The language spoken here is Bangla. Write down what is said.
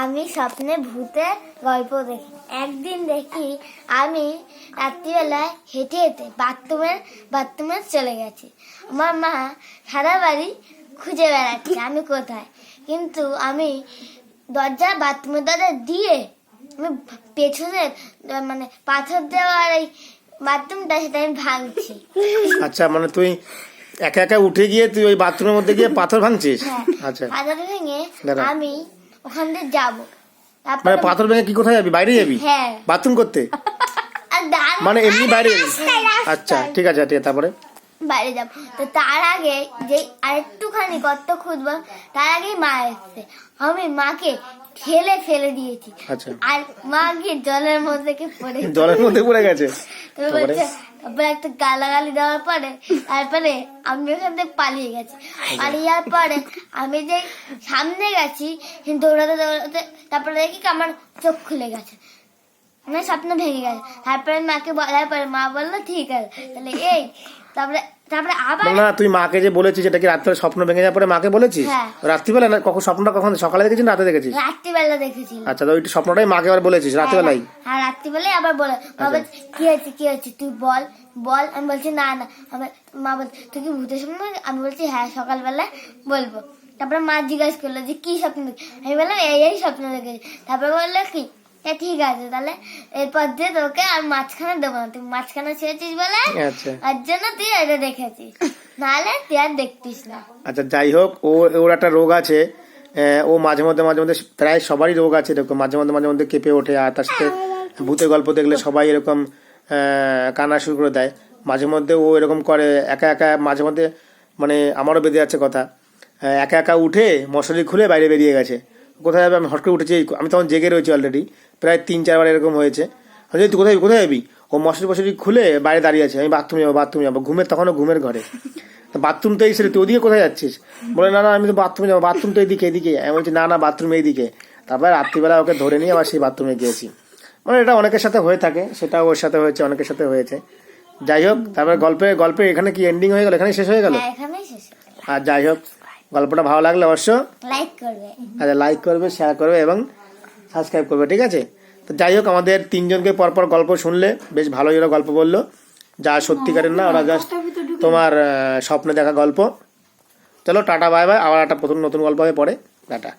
আমি স্বপ্নে ভূতে গল্প দেখি। একদিন দেখি আমি রাত্রিবেলায় হেঁটে হেঁটে বাথরুমের বাথরুমে চলে গেছি। আমার মা সারা বাড়ি খুঁজে বেড়াচ্ছে আমি কোথায়। কিন্তু আমি দরজা বাথরুমের দরজা দিয়ে আমি পেছনের মানে পাথর দেওয়ার এই বাথরুমটা সেটা আমি ভাঙছি। আচ্ছা মানে তুই একা একা উঠে গিয়ে তুই ওই বাথরুমের মধ্যে গিয়ে পাথর ভাঙছিস? হ্যাঁ আচ্ছা। পাথর ভেঙে আমি ওখান দিয়ে যাব। মানে পাথর ভেঙে কি কোথায় যাবি? বাইরে যাবি? হ্যাঁ। বাথরুম করতে? মানে এমনি বাইরে যাবি। আচ্ছা ঠিক আছে ঠিক তারপরে? বাইরে যাব। তো তার আগে যে আরেকটুখানি গর্ত খুঁজবো তার আগেই মা এসছে। আমি মাকে ঠেলে ফেলে দিয়েছি। আচ্ছা। আর মা গিয়ে জলের মধ্যে কে পড়ে জলের মধ্যে পড়ে গেছে? তো বলছে তারপরে একটা গালাগালি দেওয়ার পরে, তারপরে আমি ওখান থেকে পালিয়ে গেছি। পালিয়ে যাওয়ার পরে আমি যে সামনে গেছি, দৌড়াতে দৌড়াতে, তারপরে দেখি আমার চোখ খুলে গেছে। আমার স্বপ্ন ভেঙে গেছে। তারপরে মাকে বলার পরে মা বলল, ঠিক আছে, তাহলে এই। তারপরে তারপরে আবার না তুই মাকে যে বলেছিস এটা কি রাত্রে স্বপ্ন ভেঙে যাওয়ার পরে মাকে বলেছিস? হ্যাঁ। রাত্রিবেলা না কখন স্বপ্নটা কখন সকালে দেখেছিস রাতে দেখেছিস? রাত্রিবেলা আচ্ছা তো ওই স্বপ্নটাই মাকে আবার বলেছিস রাত্রিবেলাই হ্যাঁ রাত্রিবেলায় আবার বলে মা কি হয়েছে কি হয়েছে? তুই বল বল। আমি বলছি না না। আমার মা বলছে তুই কি ভূতের স্বপ্ন আমি বলছি হ্যাঁ সকালবেলা বলব। তারপরে মা জিজ্ঞাসা করল যে কি স্বপ্ন আমি বললাম এই এই স্বপ্ন দেখেছি। তারপরে বলল কি "হ্যাঁ, ঠিক আছে তাহলে এরপর দিয়ে তোকে আর মাঝখানে দেবো না। তুই মাঝখানে ছেড়েছিস বলে আচ্ছা তার জন্য তুই এটা দেখেছিস। নাহলে তুই আর দেখতিস না। আচ্ছা যাই হোক ও ওর একটা রোগ আছে। ও মাঝে মধ্যে মাঝে মধ্যে প্রায় সবারই রোগ আছে এরকম মাঝে মধ্যে মাঝে মধ্যে কেঁপে ওঠে আর তার সাথে ভূতের গল্প দেখলে সবাই এরকম কান্না শুরু করে দেয়। মাঝে মধ্যে ও এরকম করে একা একা মাঝে মধ্যে মানে আমারও বেঁধে যাচ্ছে কথা। একা একা উঠে মশারি খুলে বাইরে বেরিয়ে গেছে। কোথায় যাবে? আমি হট করে উঠেছি আমি তখন জেগে রয়েছি অলরেডি প্রায় তিন চারবার এরকম হয়েছে। আমি তুই কোথায় কোথায় যাবি? ও মশারি মশারি খুলে বাইরে দাঁড়িয়ে আছে আমি বাথরুমে যাব বাথরুমে যাব। ঘুমের তখনও ঘুমের ঘরে। তো বাথরুম তো এই সেরে তুই ওদিকে কোথায় যাচ্ছিস? বলে না না আমি তো বাথরুমে যাব বাথরুম তো এইদিকে এদিকে। আমি বলছি না না বাথরুম এইদিকে। তারপরে রাত্রিবেলা ওকে ধরে নিয়ে আবার সেই বাথরুমে গিয়েছি। মানে এটা অনেকের সাথে হয়ে থাকে সেটা ওর সাথে হয়েছে অনেকের সাথে হয়েছে। যাই হোক তারপরে গল্পে গল্পে এখানে কি এন্ডিং হয়ে গেল? এখানে শেষ হয়ে গেল? হ্যাঁ শেষ আর যাই হোক গল্পটা ভালো লাগলে অবশ্য লাইক করবে। আচ্ছা লাইক করবে শেয়ার করবে এবং সাবস্ক্রাইব করবে ঠিক আছে? তো যাই হোক আমাদের তিনজনকে পরপর গল্প শুনলে বেশ ভালোই ওরা গল্প বলল। যা সত্যিকারের না ওরা জাস্ট তোমার স্বপ্নে দেখা গল্প। চলো টাটা বাই বাই আবার একটা প্রথম নতুন গল্প হবে পরে টাটা।